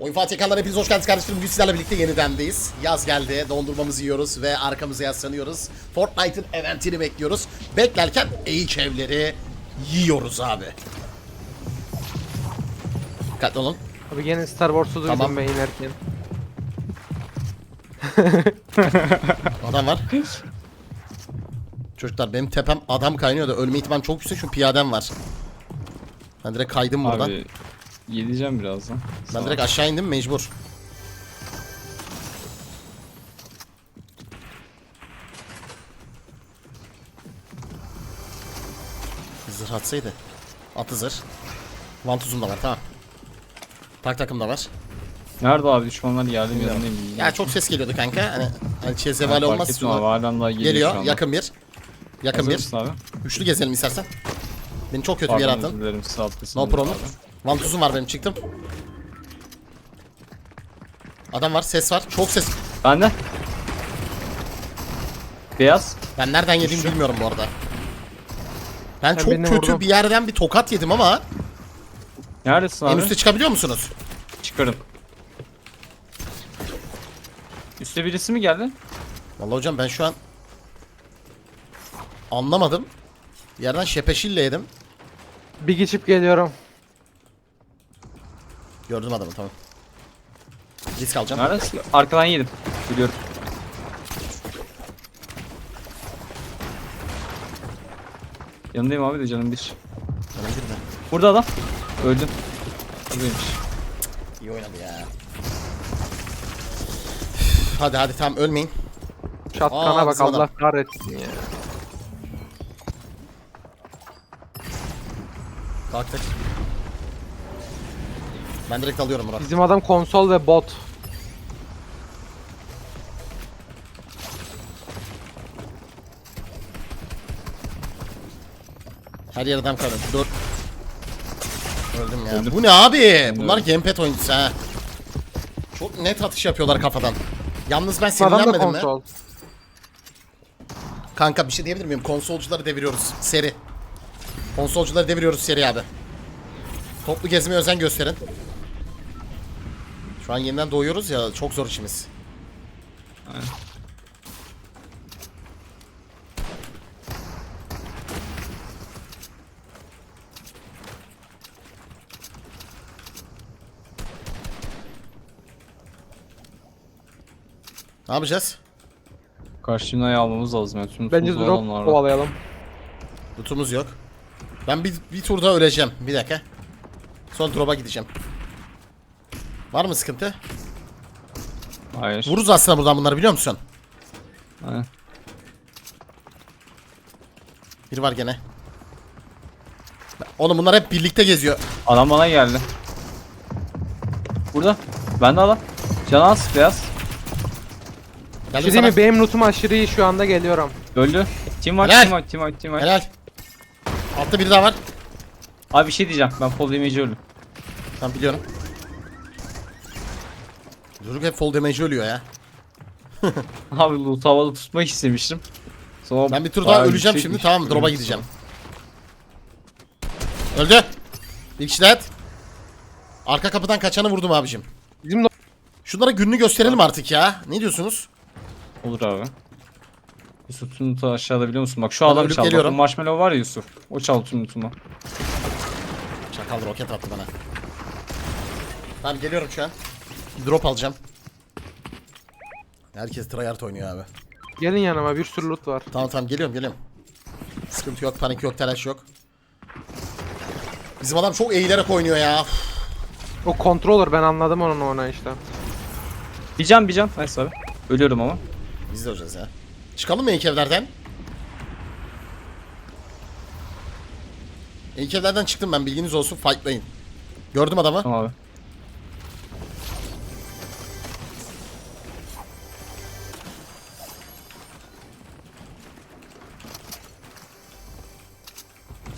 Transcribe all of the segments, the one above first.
Oyun Fatih ekranlarına hepiniz hoş geldiniz kardeşlerim. Bugün sizlerle birlikte yenidendeyiz. Yaz geldi. Dondurmamızı yiyoruz ve arkamıza yaslanıyoruz. Fortnite'ın eventini bekliyoruz. Beklerken eğiç evleri yiyoruz abi. Dikkatli olun. Abi gene Star Wars'u duydum Tamam. ben inerken. Adam var. Çocuklar benim tepem adam kaynıyor da ölme ihtimam çok yüksek çünkü piyadem var. Ben direkt kaydım buradan. Abi yedeceğim birazdan. ben direkt aşağı indim mecbur. Zırh atsaydı. Atı zırh. Vantuzum da var tamam. Tak takım da var. Nerede abi düşmanlar geldi mi yanındayım. Ya çok ses geliyordu kanka. Hani, hani çiğ Yani zevali fark olmaz. ettim abi halen daha geliyor, şu Geliyor anda. yakın bir. Yakın Hazır bir. mısın abi? Üçlü gezelim istersen. Beni çok kötü bir yere Pardon attın. özür dilerim size atlasın. No problem. Vantuzum var benim çıktım. Adam var ses var. Çok ses. Bende. Beyaz. Ben nereden yediğimi bilmiyorum bu arada. Ben Ben çok birine kötü vurdum. bir yerden bir tokat yedim ama Neredesin en abi? üste çıkabiliyor musunuz? Çıkarım. Üste birisi mi geldi? Vallahi hocam ben şu an anlamadım. Bir yerden şepeşille yedim. Bir geçip geliyorum. Gördüm adamı tamam. Risk alacağım. Neredesin? Arkadan yedim. Biliyorum. Yanındayım abi de canım bir. Bana girme. Burada adam. Öldüm. Buradaymış. İyi oynadı ya. Hadi hadi tamam ölmeyin. Aa, Şatkana bak bizim adam. Allah kahretsin ya. Kalktık. Ben direkt alıyorum Murat. Bizim adam konsol ve bot. Her yer adam kaldı. Dur. Öldüm ya. Öldüm. Bu ne abi? Bunlar gamepad oyuncusu ha. Çok net atış yapıyorlar kafadan. Yalnız ben adam da sinirlenmedim mi? konsol. Kanka bir şey diyebilir miyim? Konsolcuları deviriyoruz. Seri. Konsolcuları deviriyoruz seri abi. Toplu gezmeye özen gösterin. Şu an yeniden doğuyoruz ya çok zor işimiz. Aynen. Ne yapacağız? Karşı binayı almamız lazım. Yani. Tüm Bence tuzlu drop adamlar var. kovalayalım. Lootumuz yok. Ben bir, bir turda öleceğim. Bir dakika. Sonra drop'a gideceğim. Var mı sıkıntı? Hayır. Vururuz aslında buradan bunları biliyor musun? Aynen. Biri var gene. Oğlum bunlar hep birlikte geziyor. Adam bana geldi. Burada. Ben de adam. Can az beyaz. Bir Geldim şey diyeyim mi? Benim lootum aşırı iyi şu anda geliyorum. Öldü. Team var, Helal. team var, team var, team var. Helal. Altta biri daha var. Abi bir şey diyeceğim. Ben fall damage'i öldüm. Tamam biliyorum. Çocuk hep fall damage ölüyor ya. Abi loot havada tutmak istemiştim. Sonra Ben bir tur bayağı daha öleceğim yüksekmiş. şimdi tamam drop'a Ölüm gideceğim. Öldü. Bir kişi daha et. Arka kapıdan kaçanı vurdum abicim. Bizim Şunlara gününü gösterelim artık ya. Ne diyorsunuz? Olur abi. Yusuf tüm lootu aşağıda biliyor musun? Bak şu Ben adam ölüp çaldı. Bak, geliyorum. o marshmallow var ya Yusuf. O çaldı tüm lootumu. Çakal roket attı bana. Tamam geliyorum şu an. Drop alacağım. Herkes tryhard oynuyor abi. Gelin yanıma bir sürü loot var. Tamam tamam geliyorum geliyorum. Sıkıntı yok, panik yok, telaş yok. Bizim adam çok eğilerek oynuyor ya. O controller ben anladım onun ona işte. Bir can bir can. Nice abi. Ölüyorum ama. Biz de olacağız ya. Çıkalım mı ilk evlerden? İlk evlerden çıktım ben bilginiz olsun fightlayın. Gördüm adamı. Tamam abi.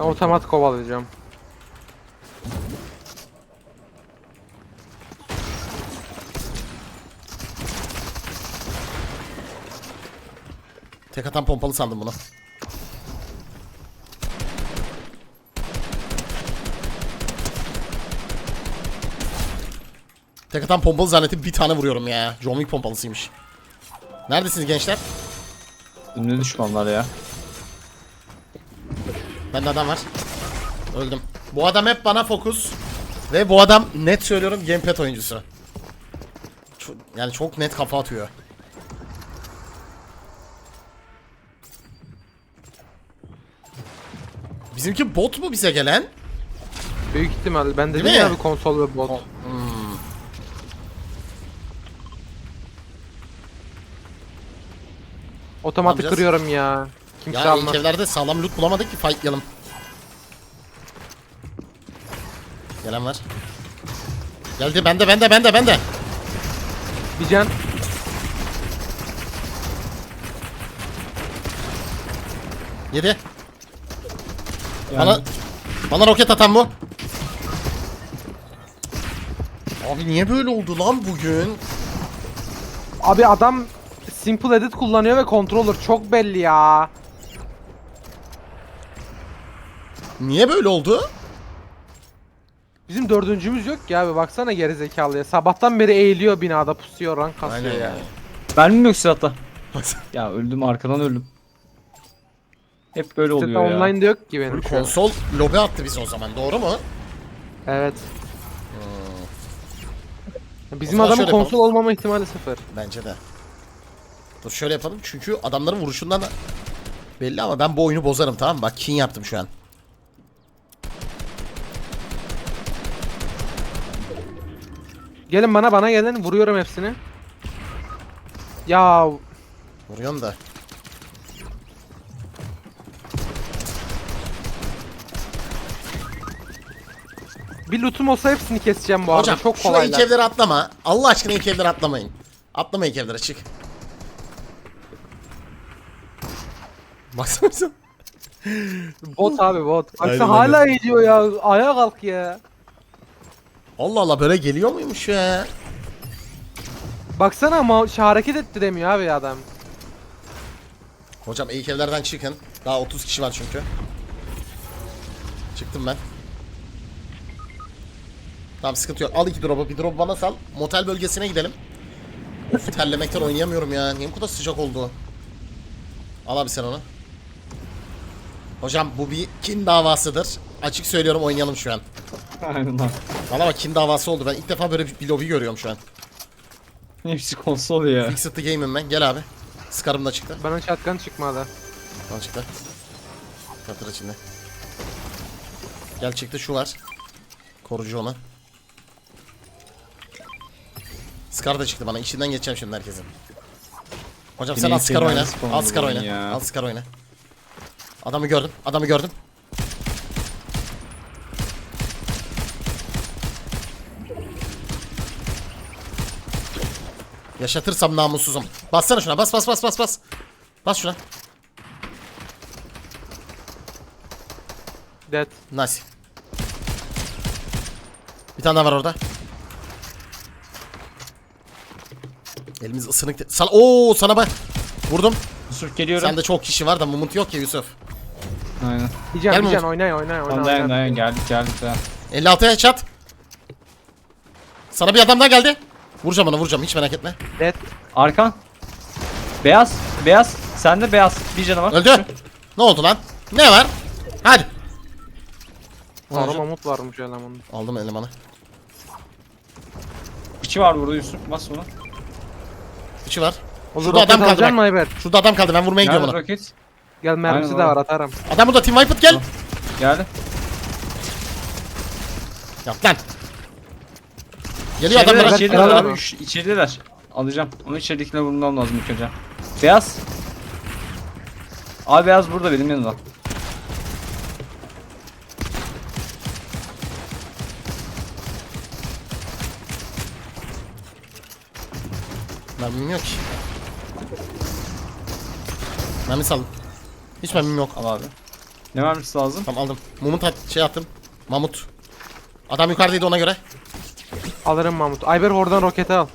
Ben otomat kovalayacağım. Tek atan pompalı sandım bunu. Tek atan pompalı zannetip bir tane vuruyorum ya. John Wick pompalısıymış. Neredesiniz gençler? Ünlü düşmanlar ya. Bende adam var. Öldüm. Bu adam hep bana fokus. Ve bu adam net söylüyorum gamepad oyuncusu. Çok- yani çok net kafa atıyor. Bizimki bot mu bize gelen? Büyük ihtimal. Ben dedim Değil ya mi? konsol ve bot. Otomatik Yapacağız. kırıyorum ya. Kimse Ya ilk almaz. evlerde sağlam loot bulamadık ki fightlayalım. Gelen var. Geldi bende bende bende bende. Bir can. Yedi. Yani Bana bana roket atan bu. Abi niye böyle oldu lan bugün? Abi adam simple edit kullanıyor ve controller çok belli ya. Niye böyle oldu? Bizim dördüncümüz yok ki abi baksana geri zekalıya. Sabahtan beri eğiliyor binada pusuyor rank kasıyor Aynen ya. ya. Mermim yok silahta. Ya öldüm arkadan öldüm. Hep böyle Sette oluyor ya. online de yok ki benim şu an. Konsol lobi attı biz o zaman doğru mu? Evet. O Bizim zaman adamın şöyle konsol olmama ihtimali sıfır. Bence de. Dur şöyle yapalım çünkü adamların vuruşundan da belli ama ben bu oyunu bozarım tamam mı? Bak kin yaptım şu an. Gelin bana bana gelin vuruyorum hepsini. Ya Vuruyorum da. bir lootum olsa hepsini keseceğim bu arada. Hocam çok şuna kolaylar. ilk evlere atlama. Allah aşkına ilk evlere atlamayın. Atlama ilk evlere çık. Baksana sen. Bot abi bot. Baksana Aynen hala eğiliyor ya. Ayağa kalk ya. Allah Allah böyle geliyor muymuş ya? Baksana ama şey hareket ettiremiyor abi adam. Hocam ilk evlerden çıkın. Daha 30 kişi var çünkü. Çıktım ben. Tamam sıkıntı yok. Al iki drop'u. Bir drop bana sal. Motel bölgesine gidelim. Of terlemekten oynayamıyorum ya. Niye bu kadar sıcak oldu? Al abi sen onu. Hocam bu bir kin davasıdır. Açık söylüyorum oynayalım şu an. Aynen. Valla bak kin davası oldu. Ben ilk defa böyle bir, lobi görüyorum şu an. Hepsi konsol ya. Fixed the game'im ben. Gel abi. Scar'ım da çıktı. Bana shotgun çıkmadı. Tamam çıktı. Katır içinde. Gel çıktı şu var. Korucu ona. Scar da çıktı bana. İçinden geçeceğim şimdi herkesin. Hocam sen Yine al Scar oyna. Al Scar oyna. ya. Al Scar oyna. Adamı gördüm. Adamı gördüm. Yaşatırsam namussuzum. Bassana şuna. Bas bas bas bas bas. Bas şuna. Dead. Nice. Bir tane daha var orada. Elimiz ısınık. Sal Oo sana bak. Vurdum. Yusuf geliyorum. Sende çok kişi var da mumut yok ya Yusuf. Aynen. Gel bir can Mahmut. oynay oynay oynay. Tamam dayan oynay. dayan geldik geldik dayan. 56'ya çat. Sana bir adam daha geldi. Vuracağım onu vuracağım hiç merak etme. Dead. Arkan. Beyaz. Beyaz. Sende beyaz. Bir canı var. Öldü. Ne oldu lan? Ne var? Hadi. Sonra mamut varmış elemanın. Aldım elemanı. İçi var burada Yusuf. Bas onu. Üçü var. Olur Şurada adam kaldı alacaksın mı bak. Ayber? Şurada adam kaldı ben vurmaya gidiyorum Nerede ona. roket? Gel mermisi Aynen de var atarım. Adam burada Team Viper gel. Geldi. Yap lan. Geliyor adam İçerideler, bana. içerideler Helal abi. abi. Üç- İçerideler. Alacağım. Onu içeridekine vurmam lazım ilk önce. Beyaz. Abi beyaz burada benim yanımda. Mermim yok ki. Mermi saldım. Hiç mermim yok. Al abi. Ne vermesi lazım? Tamam aldım. Mumut at şey attım. Mamut. Adam yukarıdaydı ona göre. Alırım Mahmut. Ayber oradan roketi al.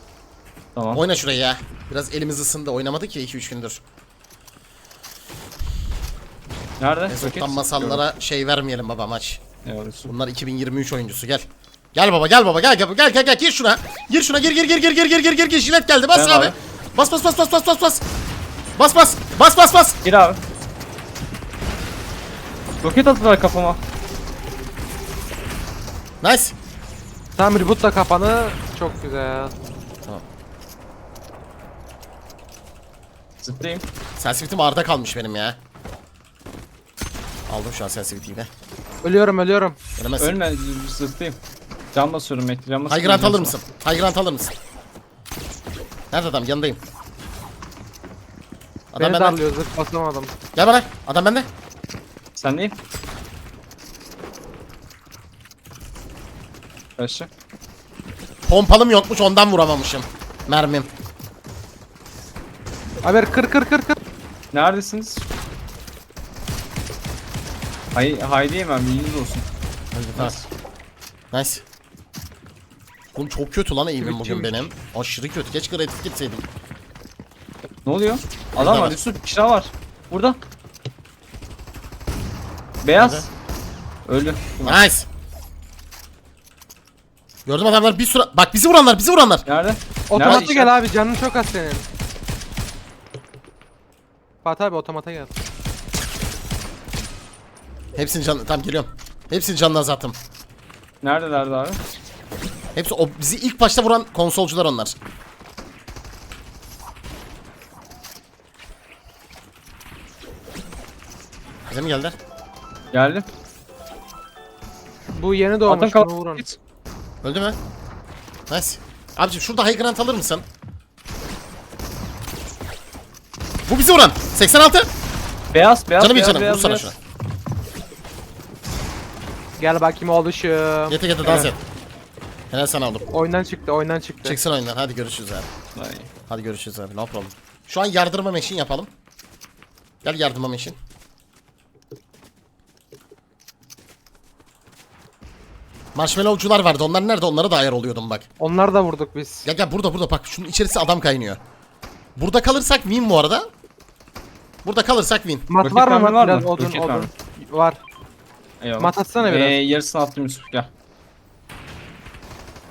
Tamam. Oyna şurayı ya. Biraz elimiz ısındı. Oynamadık ya 2-3 gündür. Nerede? Mesut'tan masallara şey vermeyelim baba maç. Yusuf? Bunlar 2023 oyuncusu gel. Gel baba gel baba gel gel gel gel gel gir şuna. Gir şuna gir gir gir gir gir gir gir gir gir jilet geldi bas abi. abi. Bas bas bas bas bas bas bas. Bas bas bas bas bas. Gir abi. Roket attılar kafama. Nice. Tamam rebootla kafanı. Çok güzel. Zıplayayım. Sensitivity'm arda kalmış benim ya. Aldım şu an sensitivity'yi de. Ölüyorum ölüyorum. Ölemezsin. Ölme zıplayayım. Can basıyorum Mekli. Can High basıyorum. Grant alır mısın? High Grant alır mısın? Nerede adam? Yanındayım. Adam Beni bende. darlıyor zırh basamadım. Gel bana. Adam bende. Sen değil. Kaçtı. Pompalım yokmuş ondan vuramamışım. Mermim. Haber kır kır kır kır. Neredesiniz? Hay haydi yemem bilginiz olsun. Tamam. Nice. Oğlum çok kötü lan eğimim bugün benim. Aşırı kötü. Keşke red gitseydim. Ne oluyor? Adam Burada var var. Yusuf. Bir daha var. Burada. Beyaz. Öldü. Nice. Gördüm adamlar bir sürü... Bak bizi vuranlar bizi vuranlar. Nerede? Otomata Nerede gel abi canın çok az senin. Fatih abi otomata gel. Hepsini can... Tamam geliyorum. Hepsini canına azalttım. Neredelerdi abi? Hepsi o bizi ilk başta vuran konsolcular onlar. Bize mi geldiler? Geldim. Bu yeni Atın doğmuş kal. vurun. Git. Öldü mü? Nice. Abicim şurada high grant alır mısın? Bu bizi vuran. 86. Beyaz beyaz Canım beyaz canım. beyaz. Vursana beyaz. şuna. Gel bakayım oluşum. Yete yete dans et. Helal sana oğlum. Oyundan çıktı oyundan çıktı. Çıksın oyundan. Hadi görüşürüz abi. Ay. Hadi görüşürüz abi. No problem. Şu an yardırma meşin yapalım. Gel yardırma meşin. Marshmallowcular vardı. Onlar nerede? Onlara da ayar oluyordum bak. Onlar da vurduk biz. Ya gel burada burada bak. Şunun içerisi adam kaynıyor. Burada kalırsak win bu arada. Burada kalırsak win. Mat Roket var mı mat? var mı? odun Roket odun. mermi. Var. Eyvallah. Mat atsana biraz. Ee, yarısını attım Yusuf gel.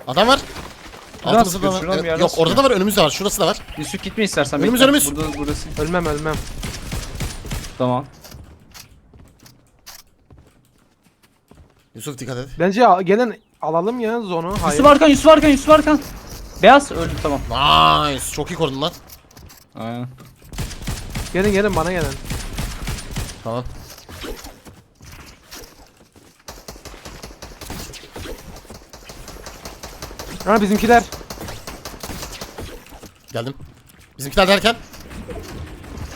Adam var. Altımızda da sıkıyor, var. şuradan bir Evet, yerden yok orada sıkıyor. da var. Önümüzde var. Şurası da var. Yusuf gitme istersen. Önümüz, bekle. önümüz. Burada burası. Ölmem ölmem. Tamam. Yusuf dikkat et. Bence al- gelin alalım ya zonu. Hayır. Yusuf arkan Yusuf arkan Yusuf arkan. Beyaz öldü tamam. Nice. Çok iyi korudun lan. Aynen. Gelin gelin bana gelin. Tamam. Ha bizimkiler. Geldim. Bizimkiler derken.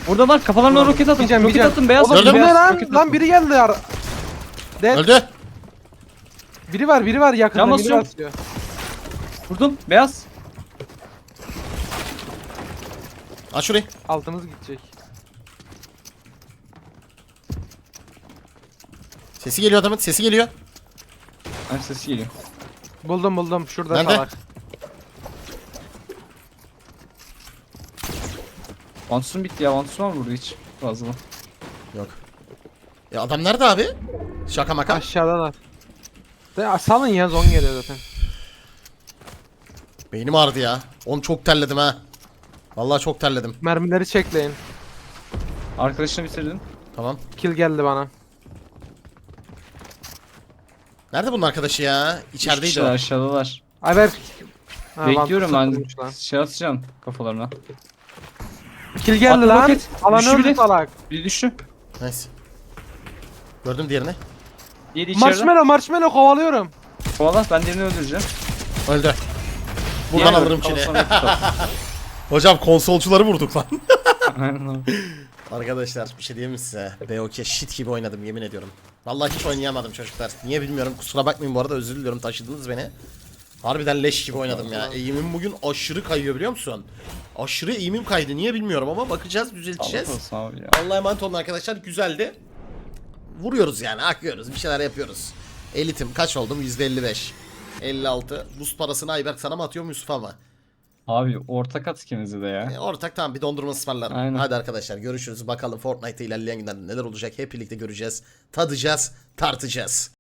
Burada var kafalarına roket atın. Yiyeceğim, roket yiyeceğim. atın beyaz. Oğlum Gördün bu mü? ne lan? roket Lan biri geldi. Ar Dead. Öldü. Biri var biri var yakında Can biri basıyorum. atıyor. Vurdum beyaz. Aç şurayı. Altımız gidecek. Sesi geliyor adamın. Sesi geliyor. Ay sesi geliyor. Buldum buldum. Şurada Nerede? salak. Vantus'un bitti ya. Vantus var mı burada hiç? Fazla. Yok. Ya adam nerede abi? Şaka maka. Aşağıdalar. Salın ya zon geliyor zaten. Beynim ağrıdı ya. Oğlum çok terledim ha. Vallahi çok terledim. Mermileri çekleyin. Arkadaşını bitirdim. Tamam. Kill geldi bana. Nerede bunun arkadaşı ya? İçerideydi İçeridedir o. aşağıdalar. Ayber. Ha, Bekliyorum ben. tutulmuş lan. Şey atacağım kafalarına. Kill geldi Attı lan. roket. Alanı Düştü öldü salak. Biri düştü. Nice. Gördüm diğerini. Diğeri içeride. Marshmallow marshmallow kovalıyorum. Kovala ben diğerini öldüreceğim. Öldü. Buradan Diğeri alırım öldü, kini. tutar. Hocam konsolcuları vurduk lan. Aynen abi. Arkadaşlar bir şey diyeyim mi size? BOK shit gibi oynadım yemin ediyorum. Vallahi hiç oynayamadım çocuklar. Niye bilmiyorum. Kusura bakmayın bu arada özür diliyorum taşıdınız beni. Harbiden leş gibi oynadım ya. Eğimim bugün aşırı kayıyor biliyor musun? Aşırı eğimim kaydı. Niye bilmiyorum ama bakacağız, düzelteceğiz. Olsun abi ya. Allah'a emanet olun arkadaşlar. Güzeldi. Vuruyoruz yani. Akıyoruz. Bir şeyler yapıyoruz. Elitim. Kaç oldum? %55. 56. Boost parasını Ayberk sana mı atıyorum Yusuf'a mı? Abi ortak at ikimizi de ya. E, ortak tamam bir dondurma ısmarlarım. Aynen. Hadi arkadaşlar görüşürüz. Bakalım Fortnite'te ilerleyen günlerde neler olacak. Hep birlikte göreceğiz. Tadacağız. Tartacağız.